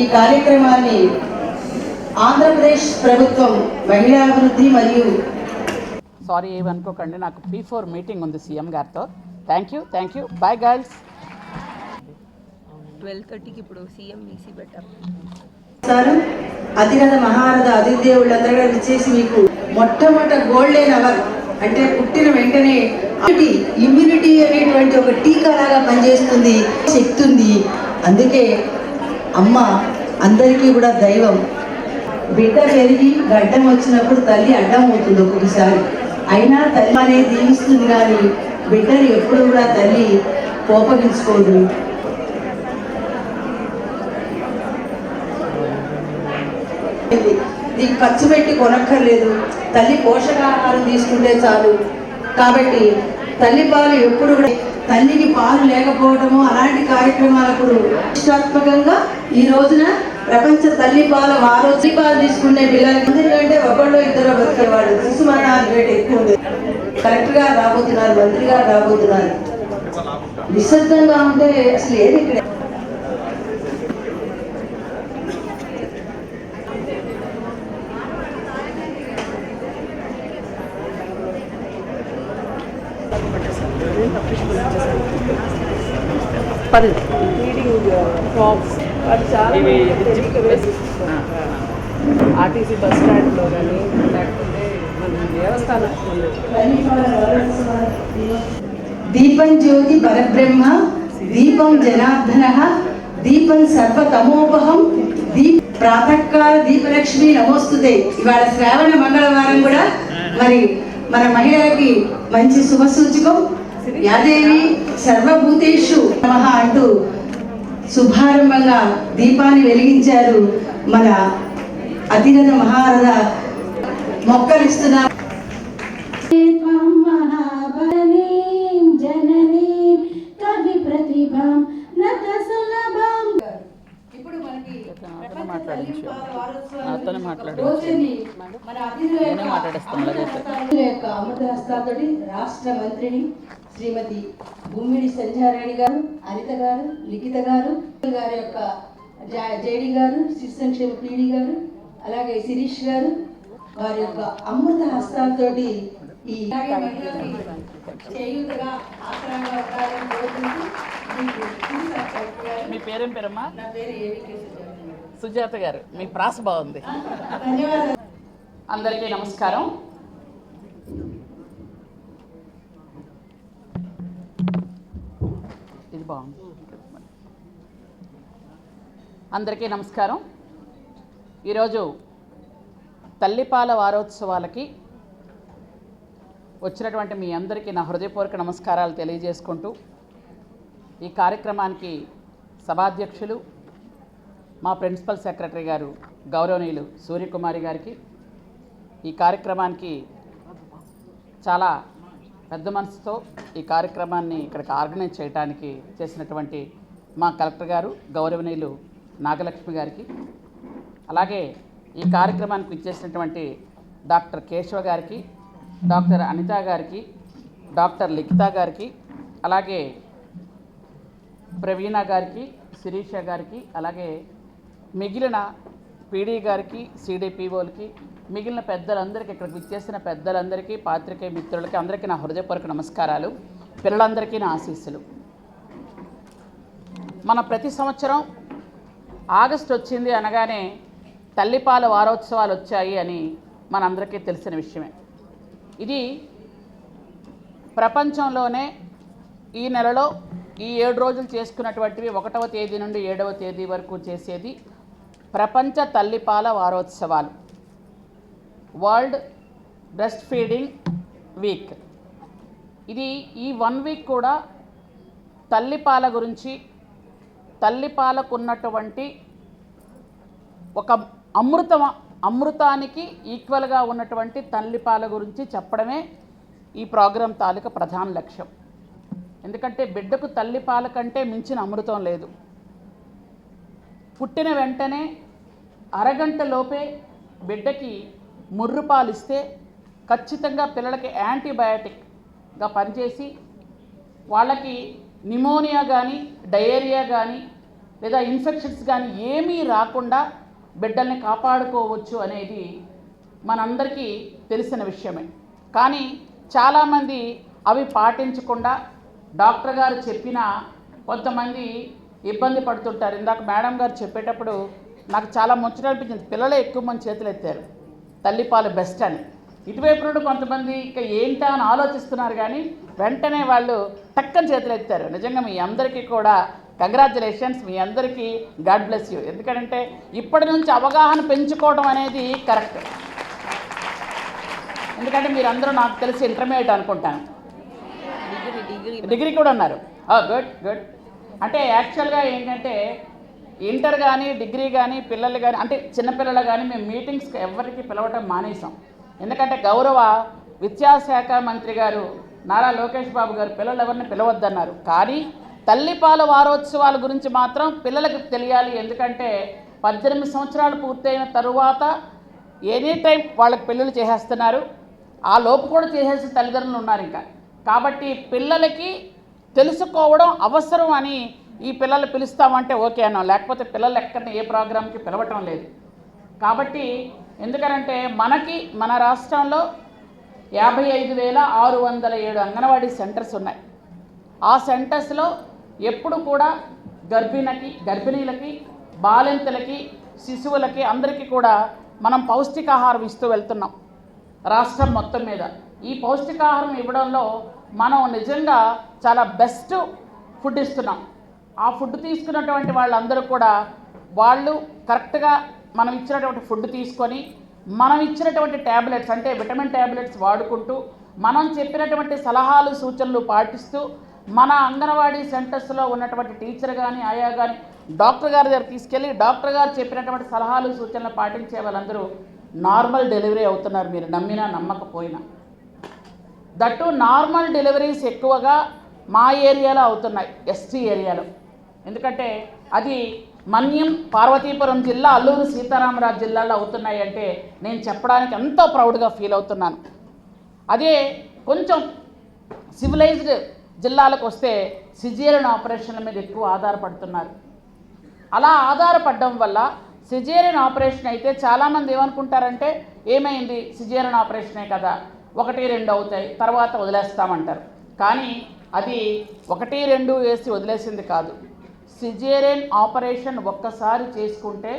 ఈ కార్యక్రమాన్ని ఆంధ్రప్రదేశ్ ప్రభుత్వం మహిళాభివృద్ధి మరియు సారీ ఏమనుకోకండి నాకు పీ ఫోర్ మీటింగ్ ఉంది సీఎం గారితో. Thank you thank you bye girls twelve థర్టీకి ఇప్పుడు సీఎం పెట్టారు సారు అతిరథ మహారథ అతిథేవులందరూ కూడా విచ్చేసి మీకు మొట్టమొదట గోల్డెన్ అవర్ అంటే పుట్టిన వెంటనే ఇమ్యూనిటీ అనేటువంటి ఒక టీకా లాగా పనిచేస్తుంది శక్తి ఉంది. అందుకే అమ్మ అందరికీ కూడా దైవం. బిడ్డ పెరిగి గడ్డం వచ్చినప్పుడు తల్లి అడ్డం అవుతుంది ఒక్కొక్కసారి. అయినా తల్లి అనేది దీవిస్తుంది కానీ బిడ్డని ఎప్పుడు కూడా తల్లి కోపగించుకోదు. దీనికి ఖర్చు పెట్టి కొనక్కర్లేదు. తల్లి పోషకాహారం తీసుకుంటే చాలు. కాబట్టి తల్లి పాలు ఎప్పుడు కూడా తల్లికి పాలు లేకపోవడము అలాంటి కార్యక్రమాలకు ప్రతిష్టాత్మకంగా ఈ రోజున ప్రపంచ తల్లి పాల వారు పాలు తీసుకునే పిల్లలకి ఎందుకంటే ఒకళ్ళు ఇద్దరు బతికేవాడు శిశు రేట్ ఎక్కువ ఉంది. కలెక్టర్ గారు రాబోతున్నారు మంత్రి గారు రాబోతున్నారు. నిశ్శబ్దంగా ఉంటే అసలు ఏది ఇక్కడ? తేలిక వేసిస్తున్నారు. ఆర్టీసీ బస్ స్టాండ్లో కానీ లేకపోతే దీపం జ్యోతి పరబ్రహ్మ దీపం జనార్దన దీపం సర్వతమోపహం దీప్ ప్రాతకాల దీపలక్ష్మి నమోస్తుతే. ఇవాళ శ్రావణ మంగళవారం కూడా మరి మన మహిళలకి మంచి శుభసూచకం. యాదేవి సర్వభూతేషు నమః అంటూ శుభారంభంగా దీపాన్ని వెలిగించారు మన అతిరథ మహారథ మొక్కలిస్తున్నారు అతను రాష్ట్ర మంత్రిని శ్రీమతి భూమిడి సంధ్యారాణి గారు అనిత గారు లిఖిత గారు గారి యొక్క జేడి గారు శిశు సంక్షేమ పీడి గారు అలాగే శిరీష్ గారు వారి యొక్క అమృత హస్తాలతోటి ఈ చేయూతగా ఆసరాగా ఉండాలని కోరుకుంటూ మీ పేరేం పేరమ్మా? నా పేరు సుజాత. సుజాత గారు మీ ప్రాస బాగుంది. ధన్యవాదాలు. అందరికీ నమస్కారం. ఇది బాగుంది. అందరికీ నమస్కారం. ఈరోజు తల్లిపాల వారోత్సవాలకి వచ్చినటువంటి మీ అందరికీ నా హృదయపూర్వక నమస్కారాలు తెలియజేసుకుంటూ ఈ కార్యక్రమానికి సభాధ్యక్షులు మా ప్రిన్సిపల్ సెక్రటరీ గారు గౌరవనీయులు సూర్యకుమారి గారికి ఈ కార్యక్రమానికి చాలా పెద్ద మనసుతో ఈ కార్యక్రమాన్ని ఇక్కడికి ఆర్గనైజ్ చేయడానికి చేసినటువంటి మా కలెక్టర్ గారు గౌరవనీయులు నాగలక్ష్మి గారికి అలాగే ఈ కార్యక్రమానికి ఇచ్చేసినటువంటి డాక్టర్ కేశవ గారికి డాక్టర్ అనిత గారికి డాక్టర్ లిఖిత గారికి అలాగే ప్రవీణ గారికి శిరీష గారికి అలాగే మిగిలిన పీడీ గారికి సిడిపిఓలకి మిగిలిన పెద్దలందరికీ ఇక్కడికి విచ్చేసిన పెద్దలందరికీ పాత్రికేయ మిత్రులకి అందరికీ నా హృదయపూర్వక నమస్కారాలు. పిల్లలందరికీ నా ఆశీస్సులు. మన ప్రతి సంవత్సరం ఆగస్ట్ వచ్చింది అనగానే తల్లిపాల వారోత్సవాలు వచ్చాయి అని మనందరికీ తెలిసిన విషయమే. ఇది ప్రపంచంలోనే ఈ నెలలో ఈ ఏడు రోజులు చేసుకున్నటువంటివి ఒకటవ తేదీ నుండి ఏడవ తేదీ వరకు చేసేది ప్రపంచ తల్లిపాల వారోత్సవాలు. వరల్డ్ బ్రెస్ట్ ఫీడింగ్ వీక్ ఇది ఈ వన్ వీక్ కూడా తల్లిపాల గురించి తల్లిపాలకు ఉన్నటువంటి ఒక అమృత అమృతానికి ఈక్వల్గా ఉన్నటువంటి తల్లిపాల గురించి చెప్పడమే ఈ ప్రోగ్రాం తాలూకా ప్రధాన లక్ష్యం. ఎందుకంటే బిడ్డకు తల్లిపాల కంటే మించిన అమృతం లేదు. పుట్టిన వెంటనే అరగంట లోపే బిడ్డకి ముర్రుపాలిస్తే ఇస్తే ఖచ్చితంగా పిల్లలకి యాంటీబయాటిక్గా పనిచేసి వాళ్ళకి నిమోనియా కానీ డయేరియా కానీ లేదా ఇన్ఫెక్షన్స్ కానీ ఏమీ రాకుండా బిడ్డల్ని కాపాడుకోవచ్చు అనేది మనందరికీ తెలిసిన విషయమే. కానీ చాలామంది అవి పాటించకుండా డాక్టర్ గారు చెప్పిన కొంతమంది ఇబ్బంది పడుతుంటారు. ఇందాక మేడం గారు చెప్పేటప్పుడు నాకు చాలా ముచ్చట అనిపించింది. పిల్లలే ఎక్కువ మంది చేతులు ఎత్తారు తల్లిపాలు బెస్ట్ అని. ఇటువైపు నుండి కొంతమంది ఇక ఏంటా అని ఆలోచిస్తున్నారు కానీ వెంటనే వాళ్ళు టక్కని చేతులు ఎత్తారు. నిజంగా మీ అందరికీ కూడా కంగ్రాచులేషన్స్ మీ అందరికీ గాడ్ బ్లెస్ యూ ఎందుకంటే ఇప్పటి నుంచి అవగాహన పెంచుకోవడం అనేది కరెక్ట్ ఎందుకంటే మీరందరూ నాకు తెలిసి ఇంటర్మీడియట్ అనుకుంటాను. డిగ్రీ కూడా ఉన్నారు. గుడ్ గుడ్ అంటే యాక్చువల్గా ఏంటంటే ఇంటర్ కానీ డిగ్రీ కానీ పిల్లలు కానీ అంటే చిన్నపిల్లలు కానీ మేము మీటింగ్స్కి ఎవరికి పిలవటం మానేసాం ఎందుకంటే గౌరవ విద్యాశాఖ మంత్రి గారు నారా లోకేష్ బాబు గారు పిల్లలు ఎవరిని పిలవద్దన్నారు. కానీ తల్లిపాల వారోత్సవాల గురించి మాత్రం పిల్లలకు తెలియాలి. ఎందుకంటే పద్దెనిమిది సంవత్సరాలు పూర్తయిన తరువాత ఎనీ టైం వాళ్ళకి పెళ్ళిళ్ళు చేసేస్తున్నారు. ఆ లోపు కూడా చేసేసి తల్లిదండ్రులు ఉన్నారు ఇంకా. కాబట్టి పిల్లలకి తెలుసుకోవడం అవసరం అని ఈ పిల్లలు పిలుస్తామంటే ఓకే అన్నాం. లేకపోతే పిల్లలు ఎక్కడ ఏ ప్రోగ్రామ్కి పిలవటం లేదు. కాబట్టి ఎందుకనంటే మనకి మన రాష్ట్రంలో యాభై ఐదు వేల ఆరు వందల ఏడు అంగన్వాడీ సెంటర్స్ ఉన్నాయి. ఆ సెంటర్స్లో ఎప్పుడు కూడా గర్భిణకి గర్భిణీలకి బాలింతలకి శిశువులకి అందరికీ కూడా మనం పౌష్టికాహారం ఇస్తూ వెళ్తున్నాం రాష్ట్రం మొత్తం మీద. ఈ పౌష్టికాహారం ఇవ్వడంలో మనం నిజంగా చాలా బెస్ట్ ఫుడ్ ఇస్తున్నాం. ఆ ఫుడ్ తీసుకున్నటువంటి వాళ్ళందరూ కూడా వాళ్ళు కరెక్ట్గా మనం ఇచ్చినటువంటి ఫుడ్ తీసుకొని మనం ఇచ్చినటువంటి ట్యాబ్లెట్స్ అంటే విటమిన్ ట్యాబ్లెట్స్ వాడుకుంటూ మనం చెప్పినటువంటి సలహాలు సూచనలు పాటిస్తూ మన అంగన్వాడీ సెంటర్స్లో ఉన్నటువంటి టీచర్ కానీ ఆయా కానీ డాక్టర్ గారి దగ్గర తీసుకెళ్ళి డాక్టర్ గారు చెప్పినటువంటి సలహాలు సూచనలు పాటించే వాళ్ళందరూ నార్మల్ డెలివరీ అవుతున్నారు. మీరు నమ్మినా నమ్మకపోయినా. దట్టు నార్మల్ డెలివరీస్ ఎక్కువగా మా ఏరియాలో అవుతున్నాయి. ఎస్టీ ఏరియాలో. ఎందుకంటే అది మన్యం పార్వతీపురం జిల్లా అల్లూరు సీతారామరాజు జిల్లాలో అవుతున్నాయి అంటే నేను చెప్పడానికి ఎంతో ప్రౌడ్గా ఫీల్ అవుతున్నాను. అదే కొంచెం సివిలైజ్డ్ జిల్లాలకు వస్తే సిజేరియన్ ఆపరేషన్ల మీద ఎక్కువ ఆధారపడుతున్నారు. అలా ఆధారపడడం వల్ల సిజేరియన్ ఆపరేషన్ అయితే చాలామంది ఏమనుకుంటారంటే ఏమైంది సిజేరియన్ ఆపరేషనే కదా ఒకటి రెండు అవుతాయి తర్వాత వదిలేస్తామంటారు. కానీ అది ఒకటి రెండు వేసి వదిలేసింది కాదు. సిజేరియన్ ఆపరేషన్ ఒక్కసారి చేసుకుంటే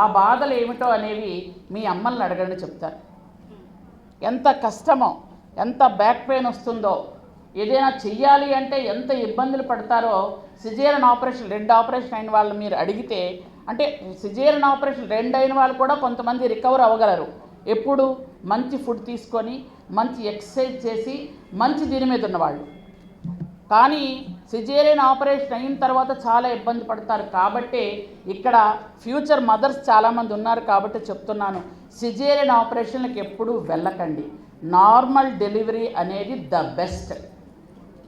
ఆ బాధలు ఏమిటో అనేవి మీ అమ్మల్ని అడగండి చెప్తారు. ఎంత కష్టమో ఎంత బ్యాక్ పెయిన్ వస్తుందో ఏదైనా చెయ్యాలి అంటే ఎంత ఇబ్బందులు పడతారో సిజేరియన్ ఆపరేషన్ రెండు ఆపరేషన్ అయిన వాళ్ళు మీరు అడిగితే అంటే సిజేరియన్ ఆపరేషన్ రెండు అయిన వాళ్ళు కూడా కొంతమంది రికవర్ అవ్వగలరు. ఎప్పుడు? మంచి ఫుడ్ తీసుకొని మంచి ఎక్సర్సైజ్ చేసి మంచి దీని మీద ఉన్నవాళ్ళు. కానీ సిజేరియన్ ఆపరేషన్ అయిన తర్వాత చాలా ఇబ్బంది పడతారు. కాబట్టి ఇక్కడ ఫ్యూచర్ మదర్స్ చాలామంది ఉన్నారు కాబట్టి చెప్తున్నాను. సిజేరియన్ ఆపరేషన్లకు ఎప్పుడూ వెళ్ళకండి. నార్మల్ డెలివరీ అనేది ద బెస్ట్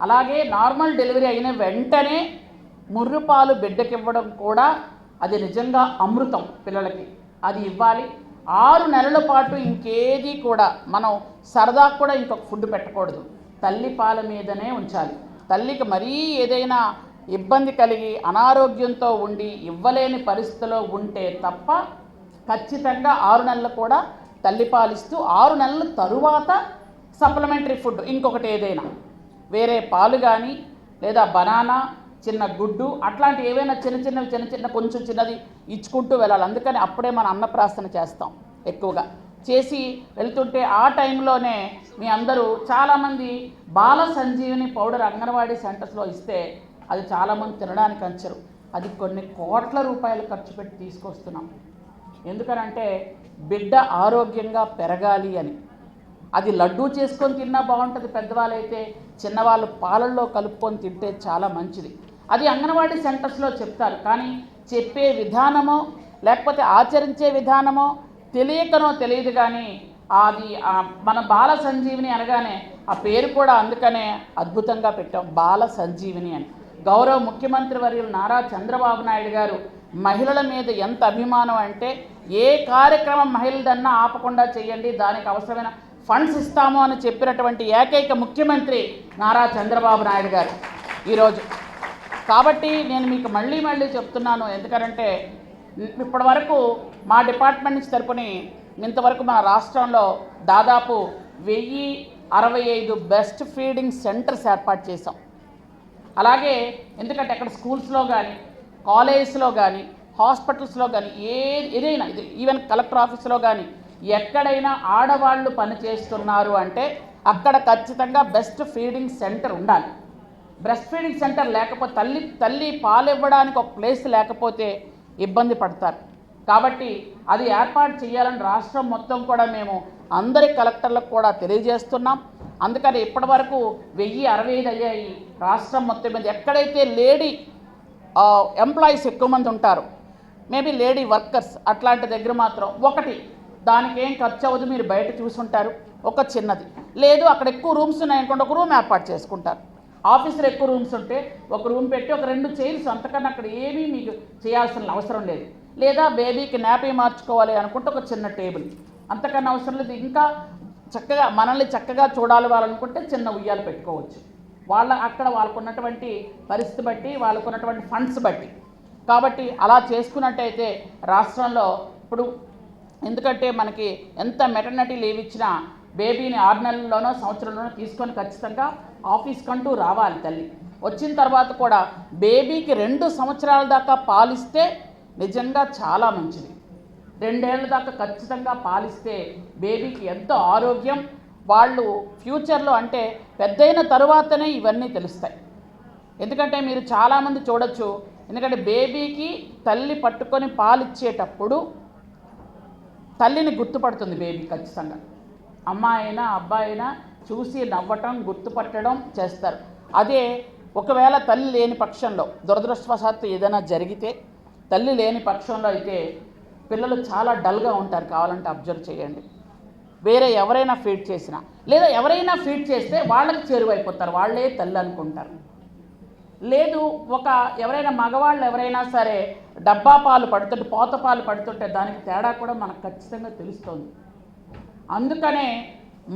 అలాగే నార్మల్ డెలివరీ అయిన వెంటనే ముర్రుపాలు బిడ్డకి ఇవ్వడం కూడా అది నిజంగా అమృతం పిల్లలకి. అది ఇవ్వాలి. ఆరు నెలల పాటు ఇంకేది కూడా మనం సరదా కూడా ఇంకొక ఫుడ్ పెట్టకూడదు. తల్లి పాల మీదనే ఉంచాలి. తల్లికి మరీ ఏదైనా ఇబ్బంది కలిగి అనారోగ్యంతో ఉండి ఇవ్వలేని పరిస్థితిలో ఉంటే తప్ప ఖచ్చితంగా ఆరు నెలలు కూడా తల్లి పాలిస్తూ ఆరు నెలల తరువాత సప్లిమెంటరీ ఫుడ్ ఇంకొకటి ఏదైనా. వేరే పాలు కానీ లేదా బనానా చిన్న గుడ్డు అట్లాంటి ఏవైనా చిన్న చిన్నవి చిన్న చిన్న కొంచెం చిన్నది ఇచ్చుకుంటూ వెళ్ళాలి. అందుకని అప్పుడే మనం అన్నప్రాసన చేస్తాం ఎక్కువగా. చేసి వెళ్తుంటే ఆ టైంలోనే మీ అందరూ చాలామంది బాల సంజీవిని పౌడర్ అంగన్వాడీ సెంటర్స్లో ఇస్తే అది చాలామంది తినడానికి అంచరు. అది కొన్ని కోట్ల రూపాయలు ఖర్చు పెట్టి తీసుకొస్తున్నాం. ఎందుకనంటే బిడ్డ ఆరోగ్యంగా పెరగాలి అని. అది లడ్డూ చేసుకొని తిన్నా బాగుంటుంది పెద్దవాళ్ళైతే చిన్నవాళ్ళు పాలల్లో కలుపుకొని తింటే చాలా మంచిది. అది అంగన్వాడీ సెంటర్స్లో చెప్తారు. కానీ చెప్పే విధానమో లేకపోతే ఆచరించే విధానమో తెలియకనో తెలియదు కానీ అది మన బాల సంజీవిని అనగానే ఆ పేరు కూడా అందుకనే అద్భుతంగా పెట్టాం బాల సంజీవిని అని. గౌరవ ముఖ్యమంత్రి వర్యులు నారా చంద్రబాబు నాయుడు గారు మహిళల మీద ఎంత అభిమానం అంటే ఏ కార్యక్రమం మహిళదన్నా ఆపకుండా చేయండి దానికి అవసరమైన ఫండ్స్ ఇస్తాము అని చెప్పినటువంటి ఏకైక ముఖ్యమంత్రి నారా చంద్రబాబు నాయుడు గారు ఈరోజు. కాబట్టి నేను మీకు మళ్ళీ మళ్ళీ చెప్తున్నాను ఎందుకంటే ఇప్పటి వరకు మా డిపార్ట్మెంట్ నుంచి తరపుని ఇంతవరకు మన రాష్ట్రంలో దాదాపు వెయ్యి అరవై ఐదు బెస్ట్ ఫీడింగ్ సెంటర్స్ ఏర్పాటు చేసాం అలాగే ఎందుకంటే అక్కడ స్కూల్స్లో కానీ కాలేజెస్లో కానీ హాస్పిటల్స్లో కానీ ఏ ఏదైనా ఇది ఈవెన్ కలెక్టర్ ఆఫీస్లో కానీ ఎక్కడైనా ఆడవాళ్ళు పనిచేస్తున్నారు అంటే అక్కడ ఖచ్చితంగా బెస్ట్ ఫీడింగ్ సెంటర్ ఉండాలి. బ్రెస్ట్ ఫీడింగ్ సెంటర్ లేకపోతే తల్లి తల్లి పాలు ఇవ్వడానికి ఒక ప్లేస్ లేకపోతే ఇబ్బంది పడతారు. కాబట్టి అది ఏర్పాటు చేయాలని రాష్ట్రం మొత్తం కూడా మేము అందరి కలెక్టర్లకు కూడా తెలియజేస్తున్నాం. అందుకని ఇప్పటి వరకు వెయ్యి అరవై ఐదు అయ్యాయి రాష్ట్రం మొత్తం మీద. ఎక్కడైతే లేడీ ఎంప్లాయీస్ ఎక్కువ మంది ఉంటారు మేబీ లేడీ వర్కర్స్ అట్లాంటి దగ్గర మాత్రం ఒకటి దానికి ఏం ఖర్చు అవ్వదు మీరు బయట చూసుంటారు. ఒక చిన్నది. లేదు అక్కడ ఎక్కువ రూమ్స్ ఉన్నాయనుకోండి ఒక రూమ్ ఏర్పాటు చేసుకుంటారు. ఆఫీసులో ఎక్కువ రూమ్స్ ఉంటే ఒక రూమ్ పెట్టి ఒక రెండు చైర్స్ అంతకన్నా అక్కడ ఏమీ మీకు చేయాల్సిన అవసరం లేదు. లేదా బేబీకి నాపీ మార్చుకోవాలి అనుకుంటే ఒక చిన్న టేబుల్. అంతకన్నా అవసరం లేదు. ఇంకా చక్కగా మనల్ని చక్కగా చూడాలి వాళ్ళనుకుంటే చిన్న ఉయ్యాలు పెట్టుకోవచ్చు. వాళ్ళ అక్కడ వాళ్ళకున్నటువంటి పరిస్థితి బట్టి వాళ్ళకున్నటువంటి ఫండ్స్ బట్టి. కాబట్టి అలా చేసుకున్నట్టయితే రాష్ట్రంలో ఇప్పుడు ఎందుకంటే మనకి ఎంత మెటర్నిటీ లీవ్ ఇచ్చినా బేబీని ఆరు నెలల్లోనో సంవత్సరంలోనో తీసుకొని ఖచ్చితంగా ఆఫీస్కి అంటూ రావాలి తల్లి. వచ్చిన తర్వాత కూడా బేబీకి రెండు సంవత్సరాల దాకా పాలిస్తే నిజంగా చాలా మంచిది. రెండేళ్ళ దాకా ఖచ్చితంగా పాలిస్తే బేబీకి ఎంతో ఆరోగ్యం వాళ్ళు ఫ్యూచర్లో అంటే పెద్దయిన తరువాతనే ఇవన్నీ తెలుస్తాయి. ఎందుకంటే మీరు చాలామంది చూడొచ్చు ఎందుకంటే బేబీకి తల్లి పట్టుకొని పాలిచ్చేటప్పుడు తల్లిని గుర్తుపడుతుంది బేబీ ఖచ్చితంగా. అమ్మాయి అయినా అబ్బాయి అయినా చూసి నవ్వటం గుర్తుపట్టడం చేస్తారు. అదే ఒకవేళ తల్లి లేని పక్షంలో దురదృష్టవశాత్తు ఏదైనా జరిగితే తల్లి లేని పక్షంలో అయితే పిల్లలు చాలా డల్గా ఉంటారు కావాలంటే అబ్జర్వ్ చేయండి. వేరే ఎవరైనా ఫీడ్ చేసినా లేదా ఎవరైనా ఫీడ్ చేస్తే వాళ్ళకి చేరువైపోతారు వాళ్ళే తల్లి అనుకుంటారు. లేదు ఒక ఎవరైనా మగవాళ్ళు ఎవరైనా సరే డబ్బా పాలు పడుతుంటే పోత పాలు పడుతుంటే దానికి తేడా కూడా మనకు ఖచ్చితంగా తెలుస్తుంది. అందుకనే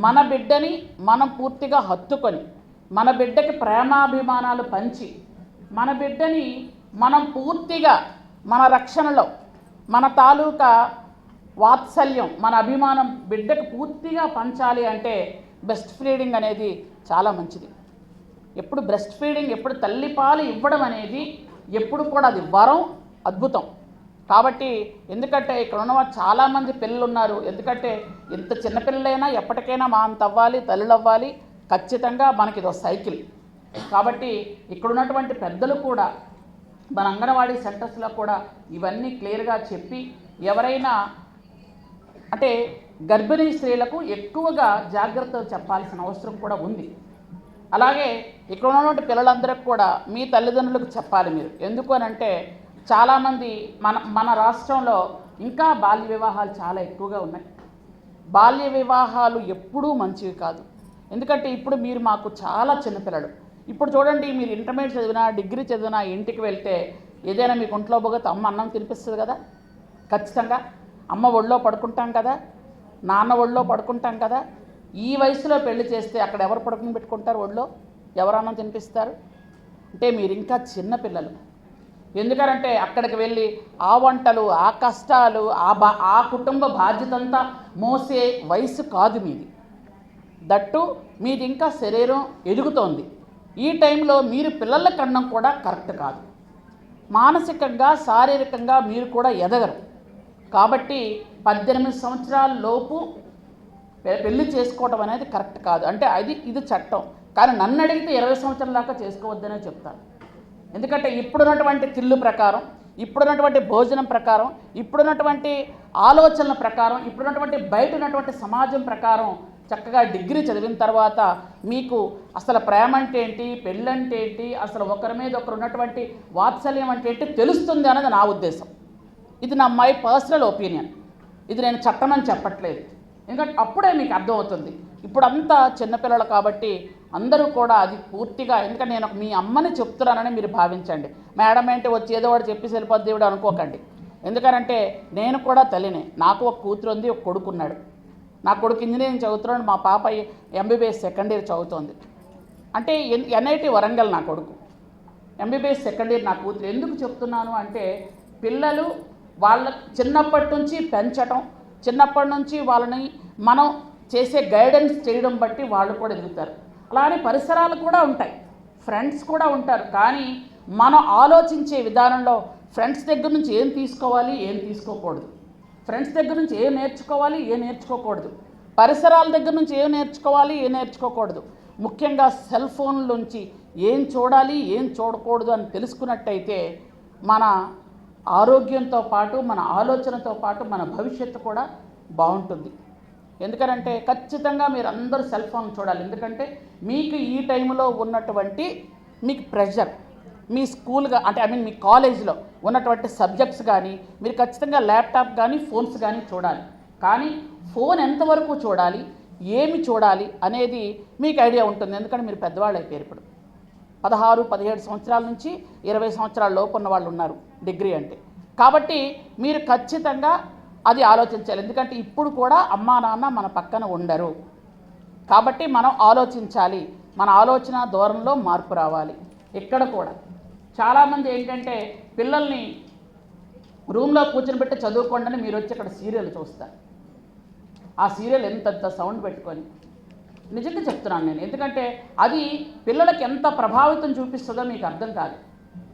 మన బిడ్డని మనం పూర్తిగా హత్తుకొని మన బిడ్డకి ప్రేమాభిమానాలు పంచి మన బిడ్డని మనం పూర్తిగా మన రక్షణలో మన తాలూకా వాత్సల్యం మన అభిమానం బిడ్డకు పూర్తిగా పంచాలి అంటే బెస్ట్ ఫీడింగ్ అనేది చాలా మంచిది. ఎప్పుడు బ్రెస్ట్ ఫీడింగ్ ఎప్పుడు తల్లిపాలు ఇవ్వడం అనేది ఎప్పుడు కూడా అది వరం అద్భుతం. కాబట్టి ఎందుకంటే ఇక్కడ ఉన్న చాలామంది పిల్లలు ఉన్నారు ఎందుకంటే ఎంత చిన్నపిల్లలైనా ఎప్పటికైనా మా అంత అవ్వాలి తల్లులు అవ్వాలి ఖచ్చితంగా మనకి ఇది ఒక సైకిల్. కాబట్టి ఇక్కడ ఉన్నటువంటి పెద్దలు కూడా మన అంగన్వాడీ సెంటర్స్లో కూడా ఇవన్నీ క్లియర్గా చెప్పి ఎవరైనా అంటే గర్భిణీ స్త్రీలకు ఎక్కువగా జాగ్రత్తలు చెప్పాల్సిన అవసరం కూడా ఉంది. అలాగే ఇక్కడ ఉన్నటువంటి పిల్లలందరికీ కూడా మీ తల్లిదండ్రులకు చెప్పాలి మీరు. ఎందుకు అని అంటే చాలామంది మన మన రాష్ట్రంలో ఇంకా బాల్య వివాహాలు చాలా ఎక్కువగా ఉన్నాయి. బాల్య వివాహాలు ఎప్పుడూ మంచివి కాదు. ఎందుకంటే ఇప్పుడు మీరు మాకు చాలా చిన్నపిల్లలు. ఇప్పుడు చూడండి మీరు ఇంటర్మీడియట్ చదివినా డిగ్రీ చదివినా ఇంటికి వెళ్తే ఏదైనా మీకు ఒంట్లో పోతే అమ్మ అన్నం తినిపిస్తుంది కదా? ఖచ్చితంగా. అమ్మ ఒళ్ళో పడుకుంటాం కదా? నాన్న ఒళ్ళో పడుకుంటాం కదా? ఈ వయసులో పెళ్ళి చేస్తే అక్కడ ఎవరు పడుకుని పెట్టుకుంటారు ఒళ్ళో? ఎవరు అన్నం తినిపిస్తారు? అంటే మీరు ఇంకా చిన్నపిల్లలు. ఎందుకంటే అక్కడికి వెళ్ళి ఆ వంటలు ఆ కష్టాలు ఆ బా ఆ కుటుంబ బాధ్యత అంతా మోసే వయసు కాదు మీది. దట్టు మీది ఇంకా శరీరం ఎదుగుతోంది. ఈ టైంలో మీరు పిల్లల కన్నం కూడా కరెక్ట్ కాదు. మానసికంగా శారీరకంగా మీరు కూడా ఎదగరు. కాబట్టి పద్దెనిమిది సంవత్సరాల లోపు పెళ్ళి చేసుకోవడం అనేది కరెక్ట్ కాదు. అంటే అది ఇది చట్టం. కానీ నన్ను అడిగితే ఇరవై సంవత్సరాల దాకా చేసుకోవద్దనే చెప్తాను ఎందుకంటే ఇప్పుడున్నటువంటి తిల్లు ప్రకారం ఇప్పుడున్నటువంటి భోజనం ప్రకారం ఇప్పుడున్నటువంటి ఆలోచనల ప్రకారం ఇప్పుడున్నటువంటి బయట ఉన్నటువంటి సమాజం ప్రకారం చక్కగా డిగ్రీ చదివిన తర్వాత మీకు అసలు ప్రేమ అంటే ఏంటి పెళ్ళంటే ఏంటి అసలు ఒకరి మీద ఒకరు ఉన్నటువంటి వాత్సల్యం అంటే ఏంటి తెలుస్తుంది అన్నది నా ఉద్దేశం. ఇది నా మై పర్సనల్ ఒపీనియన్. ఇది నేను చట్టం అని చెప్పట్లేదు. ఎందుకంటే అప్పుడే మీకు అర్థమవుతుంది. ఇప్పుడంతా చిన్నపిల్లలు కాబట్టి అందరూ కూడా అది పూర్తిగా ఎందుకంటే నేను ఒక మీ అమ్మని చెప్తున్నానని మీరు భావించండి. మేడం ఏంటి వచ్చి ఏదో వాడు చెప్పేసి వెళ్ళిపోద్ది దేవుడు అనుకోకండి. ఎందుకనంటే నేను కూడా తల్లినే నాకు ఒక కూతురు ఉంది ఒక కొడుకు ఉన్నాడు. నా కొడుకు ఇంజనీరింగ్ చదువుతున్నాడు మా పాప ఎంబీబీఎస్ సెకండ్ ఇయర్ చదువుతోంది. అంటే ఎన్- ఎన్ఐటి వరంగల్ నా కొడుకు. ఎంబీబీఎస్ సెకండ్ ఇయర్ నా కూతురు. ఎందుకు చెప్తున్నాను అంటే పిల్లలు వాళ్ళ చిన్నప్పటి నుంచి పెంచటం చిన్నప్పటి నుంచి వాళ్ళని మనం చేసే గైడెన్స్ చేయడం బట్టి వాళ్ళు కూడా ఎదుగుతారు. అలానే పరిసరాలు కూడా ఉంటాయి. ఫ్రెండ్స్ కూడా ఉంటారు. కానీ మనం ఆలోచించే విధానంలో ఫ్రెండ్స్ దగ్గర నుంచి ఏం తీసుకోవాలి ఏం తీసుకోకూడదు. ఫ్రెండ్స్ దగ్గర నుంచి ఏం నేర్చుకోవాలి ఏం నేర్చుకోకూడదు. పరిసరాల దగ్గర నుంచి ఏం నేర్చుకోవాలి ఏం నేర్చుకోకూడదు. ముఖ్యంగా సెల్ ఫోన్ నుంచి ఏం చూడాలి ఏం చూడకూడదు అని తెలుసుకున్నట్టయితే మన ఆరోగ్యంతో పాటు మన ఆలోచనతో పాటు మన భవిష్యత్తు కూడా బాగుంటుంది. ఎందుకనంటే ఖచ్చితంగా మీరు అందరూ సెల్ ఫోన్ చూడాలి. ఎందుకంటే మీకు ఈ టైంలో ఉన్నటువంటి మీకు ప్రెషర్ మీ స్కూల్గా అంటే ఐ మీన్ మీ కాలేజ్లో ఉన్నటువంటి సబ్జెక్ట్స్ కానీ మీరు ఖచ్చితంగా ల్యాప్టాప్ కానీ ఫోన్స్ కానీ చూడాలి. కానీ ఫోన్ ఎంతవరకు చూడాలి ఏమి చూడాలి అనేది మీకు ఐడియా ఉంటుంది. ఎందుకంటే మీరు పెద్దవాళ్ళు అయిపోయారు ఇప్పుడు. పదహారు పదిహేడు సంవత్సరాల నుంచి ఇరవై సంవత్సరాల లోపు ఉన్న వాళ్ళు ఉన్నారు డిగ్రీ అంటే. కాబట్టి మీరు ఖచ్చితంగా అది ఆలోచించాలి. ఎందుకంటే ఇప్పుడు కూడా అమ్మా నాన్న మన పక్కన ఉండరు. కాబట్టి మనం ఆలోచించాలి. మన ఆలోచన ధోరణిలో మార్పు రావాలి. ఇక్కడ కూడా. చాలామంది ఏంటంటే పిల్లల్ని రూమ్లో కూర్చొని పెట్టి చదువుకోండి మీరు వచ్చి అక్కడ సీరియల్ చూస్తారు. ఆ సీరియల్ ఎంతంత సౌండ్ పెట్టుకొని. నిజంగా చెప్తున్నాను నేను. ఎందుకంటే అది పిల్లలకి ఎంత ప్రభావితం చూపిస్తుందో మీకు అర్థం కాదు.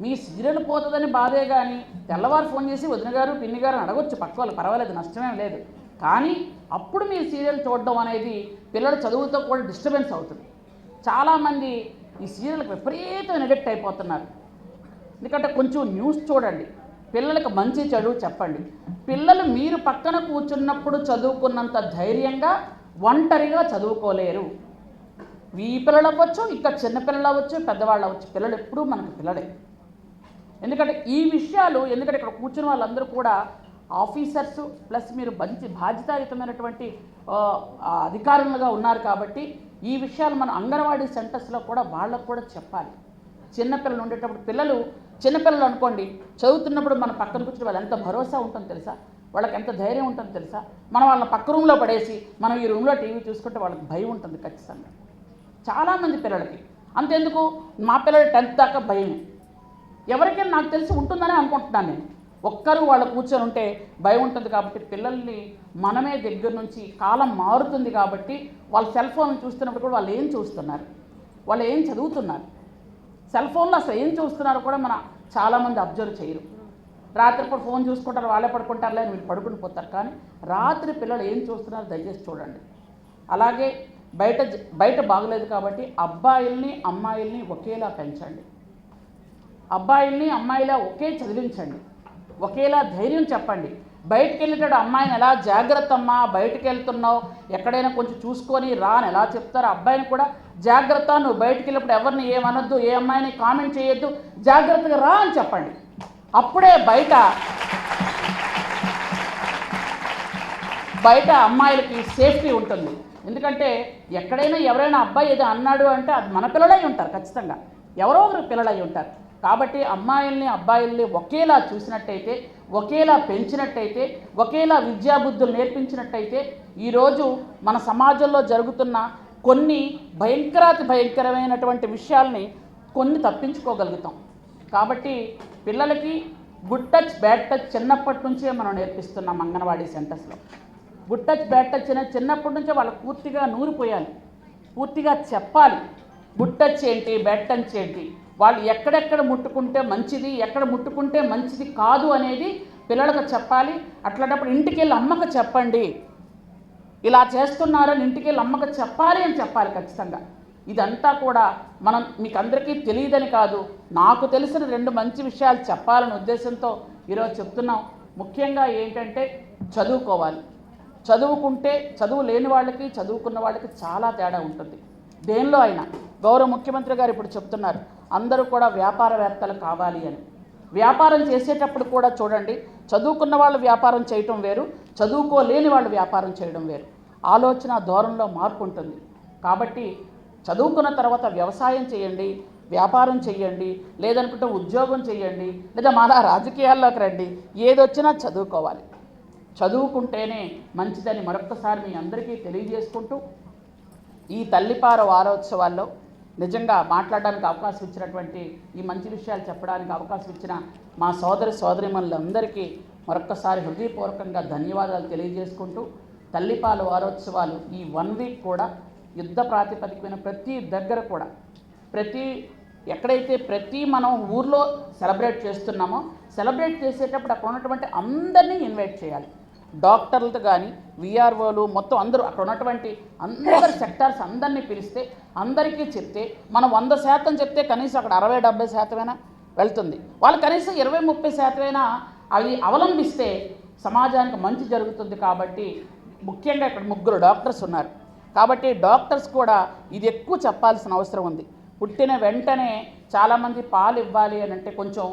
మీ సీరియల్ పోతుందని బాధే కానీ తెల్లవారు ఫోన్ చేసి వదిన గారు పిన్ని గారు అడగొచ్చు. పక్క వాళ్ళు పర్వాలేదు నష్టమేం లేదు. కానీ అప్పుడు మీ సీరియల్ చూడడం అనేది పిల్లల చదువుతో కూడా డిస్టర్బెన్స్ అవుతుంది. చాలామంది ఈ సీరియల్కి విపరీతం ఎడిక్ట్ అయిపోతున్నారు. ఎందుకంటే కొంచెం న్యూస్ చూడండి. పిల్లలకు మంచి చెడు చెప్పండి. పిల్లలు మీరు పక్కన కూర్చున్నప్పుడు చదువుకున్నంత ధైర్యంగా ఒంటరిగా చదువుకోలేరు. ఈ పిల్లలు అవ్వచ్చు ఇంకా చిన్నపిల్లలు అవ్వచ్చు పెద్దవాళ్ళు అవ్వచ్చు. పిల్లలు ఎప్పుడూ మనకు పిల్లలే. ఎందుకంటే ఈ విషయాలు ఎందుకంటే ఇక్కడ కూర్చున్న వాళ్ళందరూ కూడా ఆఫీసర్స్ ప్లస్ మీరు మంచి బాధ్యతాయుతమైనటువంటి అధికారులుగా ఉన్నారు కాబట్టి ఈ విషయాలు మన అంగన్వాడీ సెంటర్స్లో కూడా వాళ్ళకు కూడా చెప్పాలి. చిన్నపిల్లలు ఉండేటప్పుడు పిల్లలు చిన్నపిల్లలు అనుకోండి చదువుతున్నప్పుడు మన పక్కన కూర్చుని వాళ్ళు ఎంత భరోసా ఉంటుందో తెలుసా? వాళ్ళకి ఎంత ధైర్యం ఉంటుందో తెలుసా? మనం వాళ్ళని పక్క రూమ్లో పడేసి మనం ఈ రూమ్లో టీవీ చూసుకుంటే వాళ్ళకి భయం ఉంటుంది ఖచ్చితంగా. చాలామంది పిల్లలకి. అంతెందుకు? మా పిల్లలు టెన్త్ దాకా భయమే ఎవరికైనా నాకు తెలిసి ఉంటుందని అనుకుంటున్నాను నేను. ఒక్కరు వాళ్ళు కూర్చొని ఉంటే భయం ఉంటుంది కాబట్టి పిల్లల్ని మనమే దగ్గర నుంచి కాలం మారుతుంది కాబట్టి వాళ్ళ సెల్ ఫోన్ చూస్తున్నప్పుడు కూడా వాళ్ళు ఏం చూస్తున్నారు? వాళ్ళు ఏం చదువుతున్నారు? సెల్ ఫోన్లో అసలు ఏం చూస్తున్నారో కూడా మన చాలామంది అబ్జర్వ్ చేయరు. రాత్రిపూట ఫోన్ చూసుకుంటారు వాళ్ళే పడుకుంటారులే అని వీళ్ళు పడుకుని పోతారు. కానీ రాత్రి పిల్లలు ఏం చూస్తున్నారో దయచేసి చూడండి. అలాగే బయట బయట బాగలేదు కాబట్టి అబ్బాయిల్ని అమ్మాయిల్ని ఒకేలా పెంచండి. అబ్బాయిల్ని అమ్మాయిలా ఒకే చదివించండి. ఒకేలా ధైర్యం చెప్పండి. బయటకు వెళ్ళేటాడు అమ్మాయిని ఎలా జాగ్రత్త అమ్మా బయటకు వెళ్తున్నావు ఎక్కడైనా కొంచెం చూసుకొని రా అని ఎలా చెప్తారు అబ్బాయిని కూడా జాగ్రత్త నువ్వు బయటికి వెళ్ళినప్పుడు ఎవరిని ఏమనొద్దు ఏ అమ్మాయిని కామెంట్ చేయొద్దు జాగ్రత్తగా రా అని చెప్పండి. అప్పుడే బయట బయట అమ్మాయిలకి సేఫ్టీ ఉంటుంది. ఎందుకంటే ఎక్కడైనా ఎవరైనా అబ్బాయి ఏదో అన్నాడు అంటే అది మన పిల్లలై ఉంటారు ఖచ్చితంగా. ఎవరో ఒకరు పిల్లలై ఉంటారు. కాబట్టి అమ్మాయిల్ని అబ్బాయిల్ని ఒకేలా చూసినట్టయితే ఒకేలా పెంచినట్టయితే ఒకేలా విద్యాబుద్ధులు నేర్పించినట్టయితే ఈరోజు మన సమాజంలో జరుగుతున్న కొన్ని భయంకరాతి భయంకరమైనటువంటి విషయాల్ని కొన్ని తప్పించుకోగలుగుతాం. కాబట్టి పిల్లలకి గుడ్ టచ్ బ్యాడ్ టచ్ చిన్నప్పటి నుంచే మనం నేర్పిస్తున్నాం అంగన్వాడీ సెంటర్స్లో. బుట్టచ్ బ్యాట్టచ్ అనేది చిన్నప్పటి నుంచే వాళ్ళకి పూర్తిగా నూరిపోయాలి పూర్తిగా చెప్పాలి. బుట్టచ్ ఏంటి బ్యాట్టచ్ ఏంటి వాళ్ళు ఎక్కడెక్కడ ముట్టుకుంటే మంచిది ఎక్కడ ముట్టుకుంటే మంచిది కాదు అనేది పిల్లలకు చెప్పాలి. అట్లాంటప్పుడు ఇంటికి వెళ్ళి అమ్మకు చెప్పండి. ఇలా చేస్తున్నారని ఇంటికి వెళ్ళి అమ్మకు చెప్పాలి అని చెప్పాలి ఖచ్చితంగా. ఇదంతా కూడా మనం మీకు అందరికీ తెలియదని కాదు. నాకు తెలిసిన రెండు మంచి విషయాలు చెప్పాలనే ఉద్దేశంతో ఈరోజు చెప్తున్నాం. ముఖ్యంగా ఏంటంటే చదువుకోవాలి. చదువుకుంటే చదువు లేని వాళ్ళకి చదువుకున్న వాళ్ళకి చాలా తేడా ఉంటుంది. దేనిలో అయినా. గౌరవ ముఖ్యమంత్రి గారు ఇప్పుడు చెప్తున్నారు అందరూ కూడా వ్యాపారవేత్తలు కావాలి అని. వ్యాపారం చేసేటప్పుడు కూడా చూడండి చదువుకున్న వాళ్ళు వ్యాపారం చేయటం వేరు చదువుకోలేని వాళ్ళు వ్యాపారం చేయడం వేరు. ఆలోచన ధోరణిలో మార్పు ఉంటుంది. కాబట్టి చదువుకున్న తర్వాత వ్యవసాయం చేయండి వ్యాపారం చేయండి లేదనుకుంటే ఉద్యోగం చేయండి లేదా మన రాజకీయాల్లోకి రండి ఏదొచ్చినా చదువుకోవాలి. చదువుకుంటేనే మంచిదని మరొక్కసారి మీ అందరికీ తెలియజేసుకుంటూ ఈ తల్లిపార వారోత్సవాల్లో నిజంగా మాట్లాడడానికి అవకాశం ఇచ్చినటువంటి ఈ మంచి విషయాలు చెప్పడానికి అవకాశం ఇచ్చిన మా సోదరి సోదరిమణులందరికీ మరొక్కసారి హృదయపూర్వకంగా ధన్యవాదాలు తెలియజేసుకుంటూ తల్లిపాల వారోత్సవాలు ఈ వన్ వీక్ కూడా యుద్ధ ప్రాతిపదికమైన ప్రతి దగ్గర కూడా ప్రతి ఎక్కడైతే ప్రతి మనం ఊర్లో సెలబ్రేట్ చేస్తున్నామో సెలబ్రేట్ చేసేటప్పుడు అక్కడ ఉన్నటువంటి అందరినీ ఇన్వైట్ చేయాలి. డాక్టర్లతో కానీ విఆర్ఓలు మొత్తం అందరూ అక్కడ ఉన్నటువంటి అందరి సెక్టార్స్ అందరినీ పిలిస్తే అందరికీ చెప్తే మనం వంద శాతం చెప్తే కనీసం అక్కడ అరవై డెబ్బై శాతమైనా వెళ్తుంది. వాళ్ళు కనీసం ఇరవై ముప్పై శాతమైనా అవి అవలంబిస్తే సమాజానికి మంచి జరుగుతుంది కాబట్టి ముఖ్యంగా ఇక్కడ ముగ్గురు డాక్టర్స్ ఉన్నారు. కాబట్టి డాక్టర్స్ కూడా ఇది ఎక్కువ చెప్పాల్సిన అవసరం ఉంది. పుట్టిన వెంటనే చాలామంది పాలు ఇవ్వాలి అని అంటే కొంచెం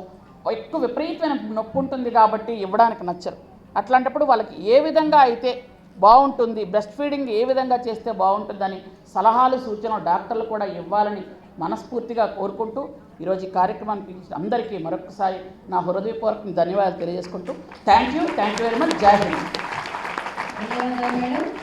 ఎక్కువ విపరీతమైన నొప్పి ఉంటుంది కాబట్టి ఇవ్వడానికి నచ్చరు. అట్లాంటప్పుడు వాళ్ళకి ఏ విధంగా అయితే బాగుంటుంది బ్రెస్ట్ ఫీడింగ్ ఏ విధంగా చేస్తే బాగుంటుందని సలహాలు సూచనలు డాక్టర్లు కూడా ఇవ్వాలని మనస్ఫూర్తిగా కోరుకుంటూ ఈరోజు ఈ కార్యక్రమానికి అందరికీ మరొకసారి నా హృదయపూర్వక ధన్యవాదాలు తెలియజేసుకుంటూ. Thank you thank you very much Jai Hind